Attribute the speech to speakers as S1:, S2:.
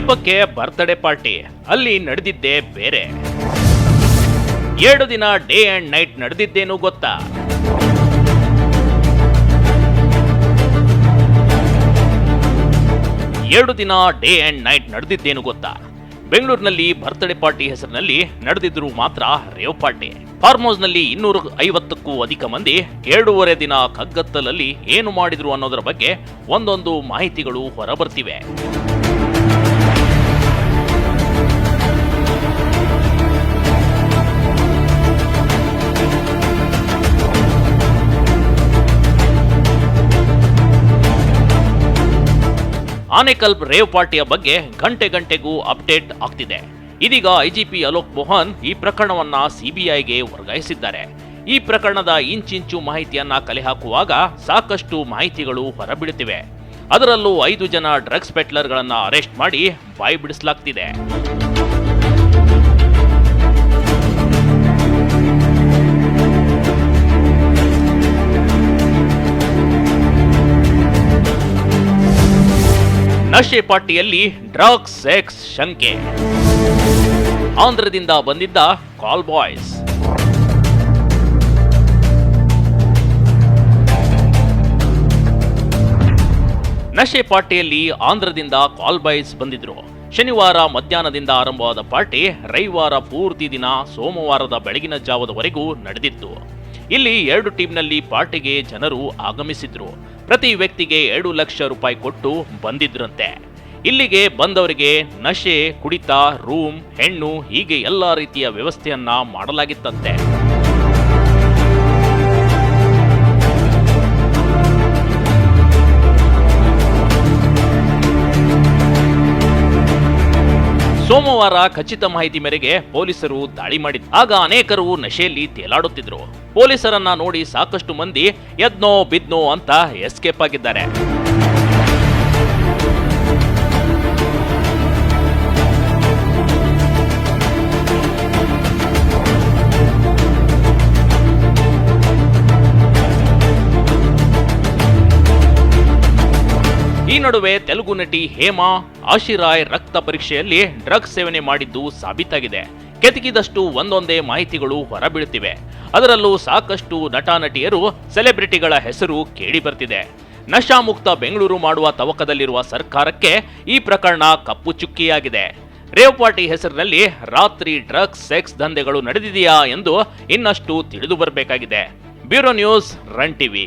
S1: ನೆಪಕ್ಕೆ birthday party ಅಲ್ಲಿ ನಡೆದಿದ್ದೇ ಬೇರೆ. ಎರಡು ದಿನ ಡೇ ಅಂಡ್ ನೈಟ್ ನಡೆದಿದ್ದೇನು ಗೊತ್ತಾ? ಎರಡು ದಿನ ಡೇ ಅಂಡ್ ನೈಟ್ ನಡೆದಿದ್ದೇನು ಗೊತ್ತಾ? ಬೆಂಗಳೂರಿನಲ್ಲಿ ಬರ್ತ್ಡೇ ಪಾರ್ಟಿ ಹೆಸರಿನಲ್ಲಿ ನಡೆದಿದ್ರು ಮಾತ್ರ ರೇವ್ ಪಾರ್ಟಿ ಫಾರ್ಮ್ ಹೌಸ್ನಲ್ಲಿ ಇನ್ನೂರ ಐವತ್ತಕ್ಕೂ ಅಧಿಕ ಮಂದಿ ಎರಡೂವರೆ ದಿನ ಕಗ್ಗತ್ತಲಲ್ಲಿ ಏನು ಮಾಡಿದ್ರು ಅನ್ನೋದರ ಬಗ್ಗೆ ಒಂದೊಂದು ಮಾಹಿತಿಗಳು ಹೊರಬರ್ತಿವೆ. ಆನೇಕಲ್ ರೇವ್ ಪಾರ್ಟಿಯ ಬಗ್ಗೆ ಗಂಟೆ ಗಂಟೆಗೂ ಅಪ್ಡೇಟ್ ಆಗ್ತಿದೆ. ಇದೀಗ ಐಜಿಪಿ ಅಲೋಕ್ ಮೋಹನ್ ಈ ಪ್ರಕರಣವನ್ನ ಸಿಬಿಐಗೆ ವರ್ಗಾಯಿಸಿದ್ದಾರೆ. ಈ ಪ್ರಕರಣದ ಇಂಚಿಂಚು ಮಾಹಿತಿಯನ್ನ ಕಲೆ ಹಾಕುವಾಗ ಸಾಕಷ್ಟು ಮಾಹಿತಿಗಳು ಹೊರಬೀಳುತ್ತಿವೆ ಅದರಲ್ಲೂ ಐದು ಜನ ಡ್ರಗ್ಸ್ ಪೆಟ್ಲರ್ಗಳನ್ನ ಅರೆಸ್ಟ್ ಮಾಡಿ ಬಾಯಿ ಬಿಡಿಸಲಾಗ್ತಿದೆ. ನಶೆ ಪಾರ್ಟಿಯಲ್ಲಿ ಡ್ರಗ್ಸ್ ಸೆಕ್ಸ್ ಶಂಕೆ. ಆಂಧ್ರದಿಂದ ಬಂದಿದ್ದ ಕಾಲ್ ಬಾಯ್ಸ್. ನಶೆ ಪಾರ್ಟಿಯಲ್ಲಿ ಆಂಧ್ರದಿಂದ ಕಾಲ್ ಬಾಯ್ಸ್ ಬಂದಿದ್ರು. ಶನಿವಾರ ಮಧ್ಯಾಹ್ನದಿಂದ ಆರಂಭವಾದ ಪಾರ್ಟಿ ರವಿವಾರ ಪೂರ್ತಿ ದಿನ ಸೋಮವಾರದ ಬೆಳಗಿನ ಜಾವದವರೆಗೂ ನಡೆದಿತ್ತು. ಇಲ್ಲಿ ಎರಡು ಟೀಮ್ನಲ್ಲಿ ಪಾರ್ಟಿಗೆ ಜನರು ಆಗಮಿಸಿದ್ರು. ಪ್ರತಿ ವ್ಯಕ್ತಿಗೆ ಎರಡು ಲಕ್ಷ ರೂಪಾಯಿ ಕೊಟ್ಟು ಬಂದಿದ್ರಂತೆ. ಇಲ್ಲಿಗೆ ಬಂದವರಿಗೆ ನಶೆ, ಕುಡಿತ, ರೂಮ್, ಹೆಣ್ಣು ಹೀಗೆ ಎಲ್ಲ ರೀತಿಯ ವ್ಯವಸ್ಥೆಯನ್ನ ಮಾಡಲಾಗಿತ್ತಂತೆ. ಸೋಮವಾರ ಖಚಿತ ಮಾಹಿತಿ ಮೇರೆಗೆ ಪೊಲೀಸರು ದಾಳಿ ಮಾಡಿದ್ರು ಆಗ ಅನೇಕರು ನಶೆಯಲ್ಲಿ ತೇಲಾಡುತ್ತಿದ್ರು. ಪೊಲೀಸರನ್ನ ನೋಡಿ ಸಾಕಷ್ಟು ಮಂದಿ ಎದ್ನೋ ಬಿದ್ನೋ ಅಂತ ಎಸ್ಕೇಪ್ ಆಗಿದ್ದಾರೆ. ಈ ನಡುವೆ ತೆಲುಗು ನಟಿ ಹೇಮಾ ಆಶಿರಾಯ್ ರಕ್ತ ಪರೀಕ್ಷೆಯಲ್ಲಿ ಡ್ರಗ್ಸ್ ಸೇವನೆ ಮಾಡಿದ್ದು ಸಾಬೀತಾಗಿದೆ. ಕೆತಕಿದಷ್ಟು ಒಂದೊಂದೇ ಮಾಹಿತಿಗಳು ಹೊರಬೀಳುತ್ತಿವೆ. ಅದರಲ್ಲೂ ಸಾಕಷ್ಟು ನಟ ನಟಿಯರು ಸೆಲೆಬ್ರಿಟಿಗಳ ಹೆಸರು ಕೇಳಿ ಬರ್ತಿದೆ ನಶಾಮುಕ್ತ ಬೆಂಗಳೂರು ಮಾಡುವ ತವಕದಲ್ಲಿರುವ ಸರ್ಕಾರಕ್ಕೆ ಈ ಪ್ರಕರಣ ಕಪ್ಪು ಚುಕ್ಕಿಯಾಗಿದೆ. ರೇವ್ ಪಾರ್ಟಿ ಹೆಸರಿನಲ್ಲಿ ರಾತ್ರಿ ಡ್ರಗ್ಸ್ ಸೆಕ್ಸ್ ದಂಧೆಗಳು ನಡೆದಿದೆಯಾ ಎಂದು ಇನ್ನಷ್ಟು ತಿಳಿದು ಬರಬೇಕಾಗಿದೆ ಬ್ಯೂರೋ ನ್ಯೂಸ್ ರನ್ ಟಿವಿ.